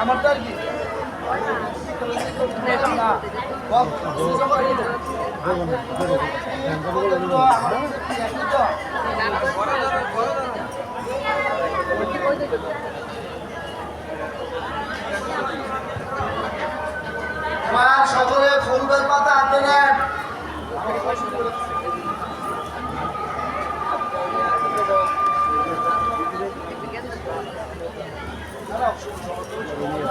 আমারটা আর কি। একই সকলে ফুলবেল পাতা হাতে নেন জল লাগবো জল লাগবো জল লাগবো বলেও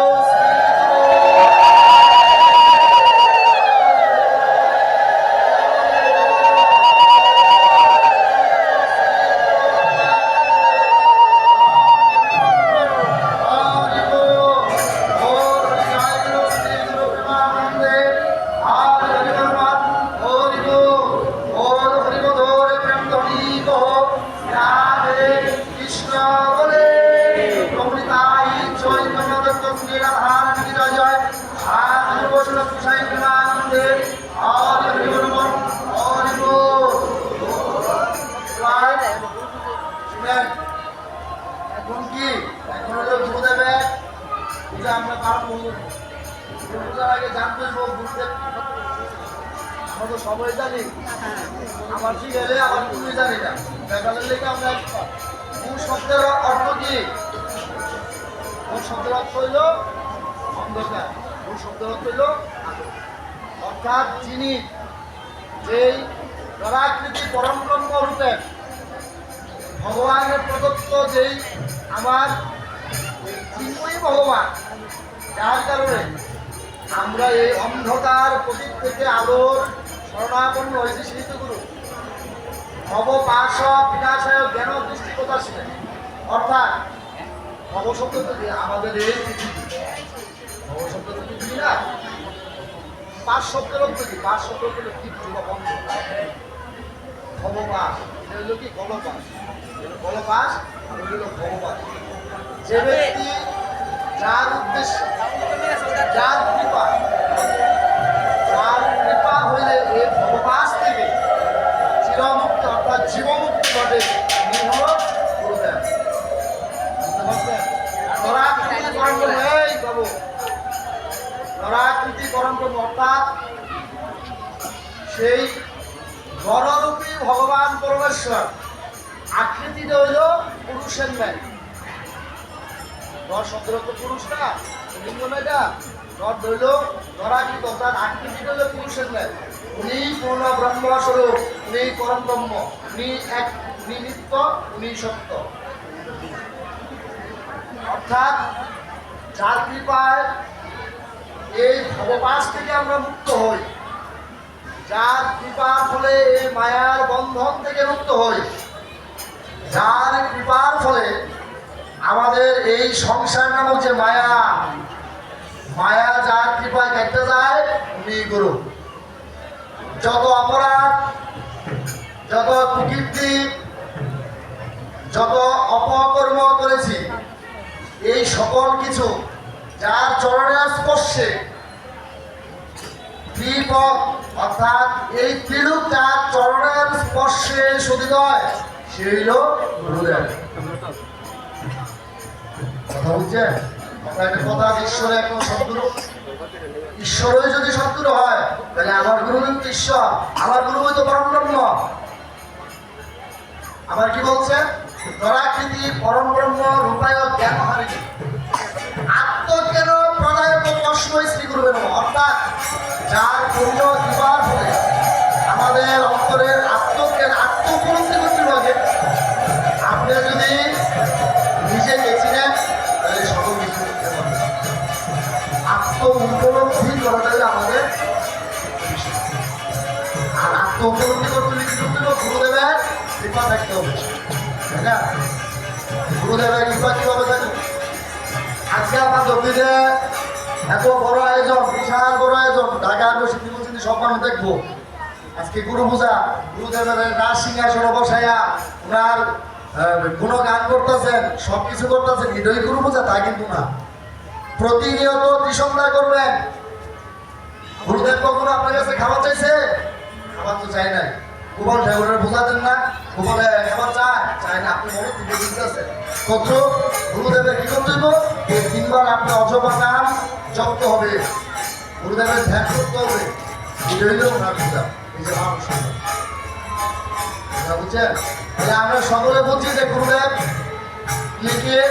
মূল শব্দের হইল অর্থাৎ যিনি যেই ধরাকৃতি পরম রূপে ভগবানের প্রদত্ত যেই আমার চিন্ময়ী ভগবান, যার কারণে আমরা এই অন্ধকার প্রদীপ থেকে আলোর শরণাপন্ন হয়েছি সেই তো গুরু। ভব পাশ বিনাশায় জ্ঞান দৃষ্টি কথা ছিলেন অর্থাৎ ভব শব্দ তো আমাদের এই পৃথিবী। পাঁচ শব্দের অর্থ কি? পাঁচ শব্দ হলো দীপ্তি বা বন্ধ। ভবপাস এটা হলো কি? গলপাস গলপাস আর হলো ভবপাস যে ব্যক্তি যার উদ্দেশ্য যার কৃপা যার কৃপা হইলে এই ভবপাস থেকে চিরমুক্ত অর্থাৎ জীবমুক্তি ঘটে। সেই নররূপী ভগবান পরমেশ্বর। আকৃতিটা হইল পুরুষের ন্যায় নর অর্থ পুরুষ না লিঙ্গ এটা নর ধইল নরাকৃত অর্থাৎ আকৃতিটা হইল পুরুষের ন্যায় উনি পূর্ণ ব্রহ্মস্বরূপ, উনি পরম ব্রহ্ম, উনি এক, উনি নিত্য, উনি সত্য। অর্থাৎ যার কৃপায় এই ভবপাস থেকে আমরা মুক্ত হই। যার কৃপার ফলে মায়ার বন্ধন থেকে মুক্ত হই, যার কৃপার ফলে আমাদের এই সংসার নামক যে মায়া মায়া যার কৃপায় কেটে যায়, উনি গুরু। যত অপরাধ, যত কুকীর্তি, যত অপকর্ম করেছি, এই সকল কিছু যার চরণের স্পর্শে দীপক অর্থাৎ এই যার চরণের স্পর্শে হইল কথা কথা আছে, এখন ঈশ্বরই যদি শত্রু হয় তাহলে আমার গুরু কিন্তু ঈশ্বর। আমার গুরু হয়তো পরম ব্রহ্ম আবার কি বলছে? ধরাকৃতি পরম ব্রহ্ম রূপায় জ্ঞান হারিনি আত্মজ্ঞান প্রদায় তস্মৈ শ্রী নমঃ। অর্থাৎ যার পূর্ণ দিবার ফলে আমাদের অন্তরের আত্মজ্ঞান আত্মপলব্ধি করতে হবে। আপনি যদি নিজে বেছে নেন, তাহলে সকল কিছু করতে পারবেন। আত্ম উপলব্ধি করাটাই আমাদের আর আত্ম উপলব্ধি করতে হলে কি করতে হবে? গুরুদেবের কৃপা থাকতে হবে। তাই না? গুরুদেবের কৃপা কীভাবে থাকবে? আজকে আমার জমিতে এত বড় আয়োজন, বিশাল বড় আয়োজন। ঢাকা ইউনিভার্সিটি মসজিদে সব মানুষ দেখব। আজকে গুরু পূজা গুরুদেবের রাজ সিংহাসন বসাইয়া ওনার কোনো গান করতেছেন সব কিছু করতেছেন হৃদয় গুরু বোঝা তা কিন্তু না। প্রতিনিয়ত ত্রিসন্ধ্যা করবেন। গুরুদেব কখনো আপনার কাছে খাবার চাইছে? খাবার তো চাই নাই। গোপাল ঠাকুরের বোঝাতেন না। গোপালে খাবার চায় চায় না, আপনি গুরুদেবের কি তিনবার অজবা নাম জপ্ত হবে। গুরুদেবের ধ্যান করতে হবে। এই যে মানুষ বুঝছেন? তাহলে আমরা সকলে বলছি যে গুরুদেব লিখিয়ে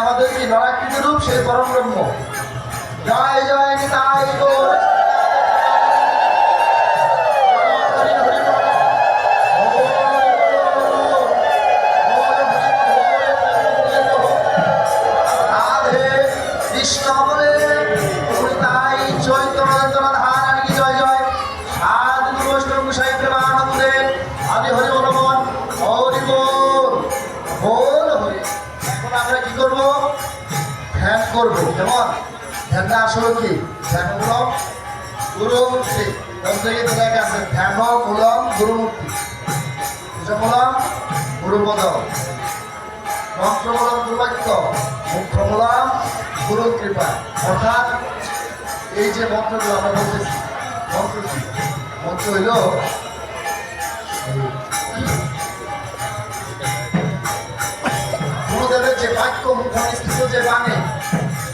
আমাদের কি নরাকৃতি রূপ, সেই পরম ব্রহ্ম। জয় জয়, নিতাই গৌর। কেমন ধ্যানটা আসলে কি? ধ্যান হলো গুরুমূর্তি থেকে লেখা আছে? ধ্যান মূলম গুরুমূর্তি। মূলম গুরুপদ। মন্ত্রমূলম গুরুবাক্য। মুখ্যমূলম গুরু কৃপা অর্থাৎ এই যে মন্ত্রগুলো আমরা বলতেছি মন্ত্র কি মন্ত্র হইল গুরুদেবের যে বাক্য মুখনিষ্ঠিত যে বাণী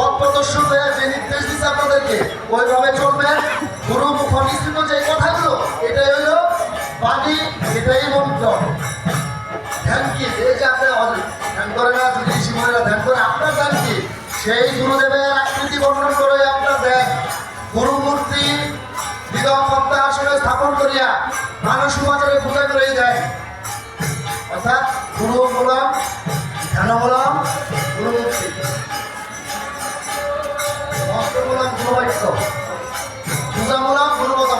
পথ প্রদর্শক হয়ে যে আপনাদেরকে, ওইভাবে চলবেন গুরু মুখ নিশ্চিত যে কথাগুলো, এটাই হলো বাণী, এটাই মন্ত্র। ধ্যান কি? ধ্যান করে না, যদি সেই গুরুদেবের আকৃতি বর্ণন করে আপনার ধ্যান। গুরু মূর্তি বিদম পদ্মা স্থাপন করিয়া মানুষ সমাজের পূজা করে দেয় অর্থাৎ গুরু মূলম ধ্যানমূলম গুরুমূর্তি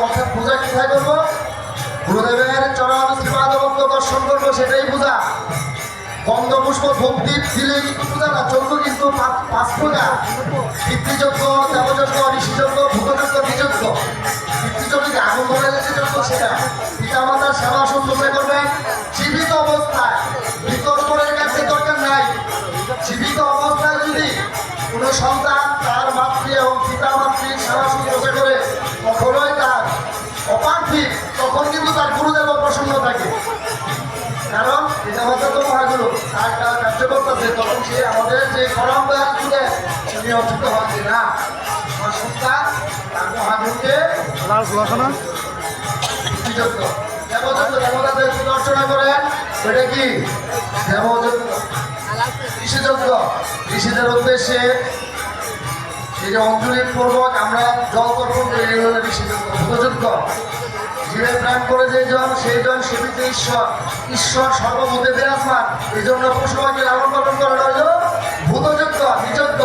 অর্থাৎ পূজা কোথায় করব? গুরুদেবের চরণ বন্ধ দর্শন করব, সেটাই পূজা। গন্ধ পুষ্প ভক্তি দিলে কিন্তু পূজা, না চলবো কিন্তু পাঁচ- পূজা। পিতৃযজ্ঞ, দেবযজ্ঞ, ঋষিযজ্ঞ, ভূতযজ্ঞ নিযজ্ঞ পিতৃযজ্ঞ আগুন ধরে গেছে যজ্ঞ সেটা। পিতা মাতার সেবা শুশ্রূষা করবেন। জীবিত অবস্থায় বিতর্কের কাছে দরকার নাই। জীবিত অবস্থায় যদি কোনো সন্তান তার মাতৃ এবং পিতা মাতৃর সেবা শুশ্রূষা করে, কখনোই করতেছে তখন সে আমাদের যে পরম্পরা যুগে তিনি অর্থিত হচ্ছে না? আমার সন্তান তার লাল খোলা না দেবতাদের অর্চনা করেন। সেটা কি? দেবযজ্ঞ ঋষিযজ্ঞ ঋষিদের উদ্দেশ্যে সেই যে অঞ্জলি পূর্বক আমরা জল তর্পণ করি এই ঋষিযজ্ঞ ভূতযজ্ঞ জীবের প্রাণ করে যে জন, সেই জন সেবিতে ঈশ্বর। ঈশ্বর সর্বভূতে বিরাজমান। এই জন্য পশুপাখি লালন পালন করা হইল ভূতযুক্ত নিজজ্ঞ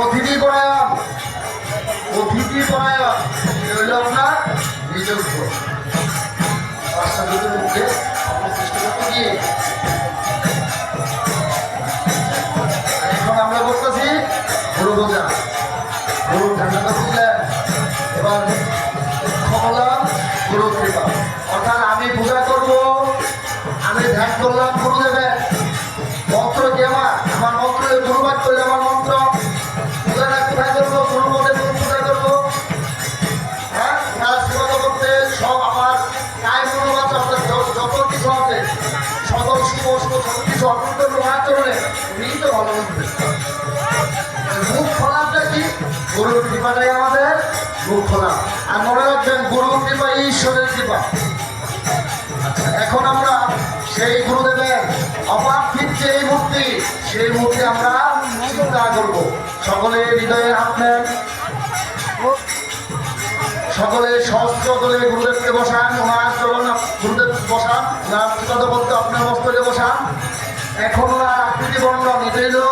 অতিথি পরায়ণ। অতিথি পরায়ণ। হইল আপনার পাঁচটা মুখে আমরা সৃষ্টি করতে গিয়ে উনি তো ভালো মুখ খোলাটা কি গুরুর কৃপাটাই আমাদের মুখ খোলা আর মনে রাখবেন গুরুর কৃপা ঈশ্বরের কৃপা এখন আমরা সেই গুরুদেবের অপার্থিক যে মূর্তি সেই মূর্তি আমরা চিন্তা করব সকলে হৃদয়ে নেন সকলে সহস্র করে গুরুদেবকে বসান ওনার চরণ গুরুদেব বসান ওনার আপনার বস্ত্রে বসান। এখন আর আকৃতি বর্ণন এটা হলো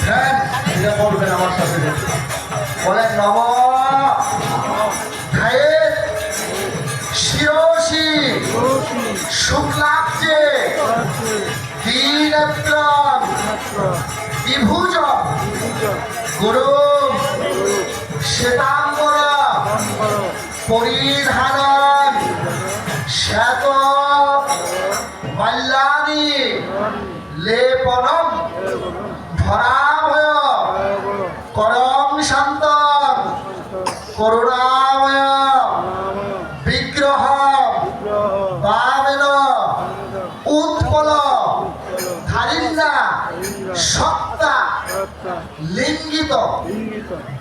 ধ্যান এটা বলবেন আমার সাথে। বলেন, নম। ধায়ের শুক্লাব্জে দীনত্রম বিভুজ গুরু শ্বেতাম্বর পরিধান শ্বেত মাল্যানি লেপনম। ধরাময়। করম শান্ত করুণাময়। বিগ্রহ। বামেন। উৎপল। ধারিন্না সত্তা লিঙ্গিত।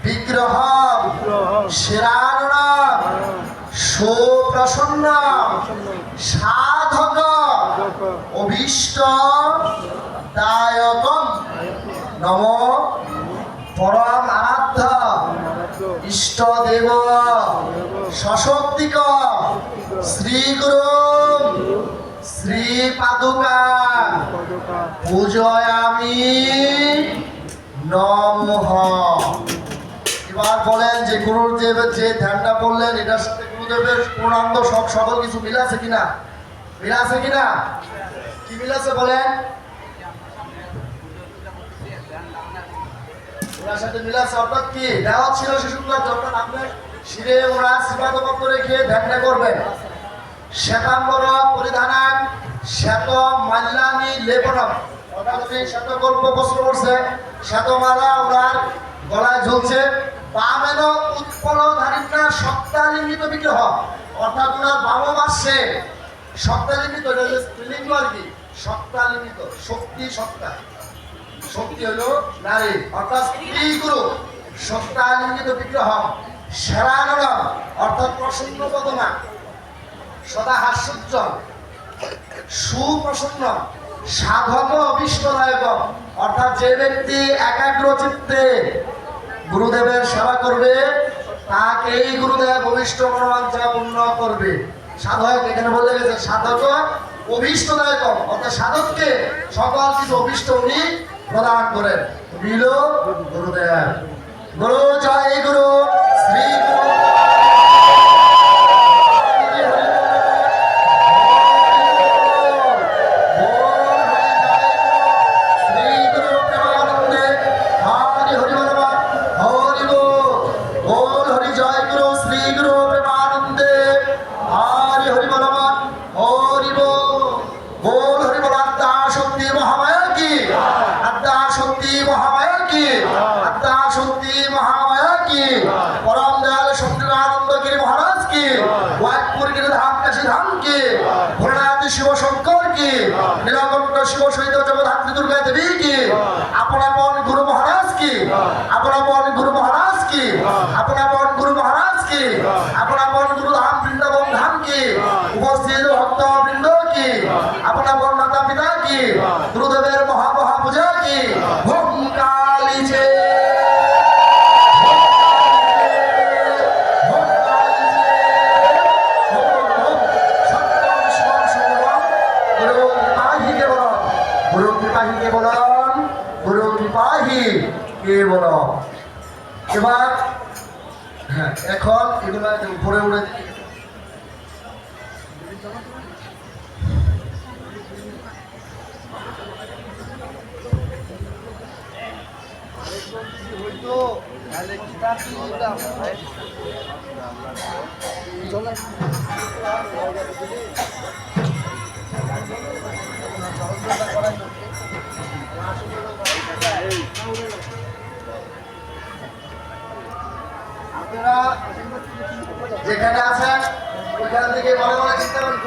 বিগ্রহ। শিরারণ সুপ্রসন্ন সাধক। অভীষ্ট। নম। পরম আরাধ্য। ইষ্ট দেব। সশক্তিক। শ্রীগুরু। শ্রী পাদুকা পূজয়ামি। নমঃ। এবার বলেন যে গুরুদেবের যে ধ্যানটা বললেন এটার গুরুদেবের পূর্ণাঙ্গ সব সকল কিছু মিল আছে কিনা? মিল আছে কিনা? কি মিল আছে বলেন? ওনার সাথে অর্থাৎ কি? দেওয়া ছিল ওরা করবেন। শ্বেত অর্থাৎ করছে। গলায় ঝুলছে। বামেন উৎপল ধারিণা সত্তালিঙ্গিত বিগ্রহ। অর্থাৎ ওনার বাবা মাসে সত্তালিঙ্গিত এটা স্ত্রীলিঙ্গ আর কি সত্তালিঙ্গিত শক্তি সত্তা। শক্তি হলো নারী, অর্থাৎ স্ত্রী গুরু সত্তালিঙ্গিত বিগ্রহ সেরানরম অর্থাৎ প্রসন্ন বদনা সদা হাস্যোজ্জ্বল। সুপ্রসন্ন, সাধক অভিষ্টদায়ক অর্থাৎ যে ব্যক্তি একাগ্র চিত্তে গুরুদেবের সেবা করবে, তাকে এই গুরুদেব অভিষ্ট মনোবাঞ্ছা পূর্ণ করবে। সাধক এখানে বলে গেছে, সাধক অভিষ্টদায়ক অর্থাৎ সাধককে সকল কিছু অভিষ্ট উনি প্রদান করেন। মিল গুরুদেব। গুরু জয় গুরু। শ্রী গুরু। সত্যিকানন্দ গিরি মহারাজ কি ওয়াজপুর গিরি ধাম কি ভোলানাথ শিব নীলকণ্ঠ শিব সহিত জগদ্ধাত্রী দুর্গা দেবী কি আপনাপন গুরু মহারাজ কি আপনাপন গুরু মহারাজ কি আপনাপন গুরু মহারাজ কি আপনাপন গুরু ধাম বৃন্দাবন ধাম কি উপস্থিত ভক্ত বৃন্দ কি আপনাপন মাতা পিতা কি গুরুদেবের মহা মহা পূজা কেবল এবার হ্যাঁ এখন এগুলো উপরে উড়ে দিই। আপনারা যেখানে আছেন ওইখান থেকে মনে মনে চিন্তা করেন।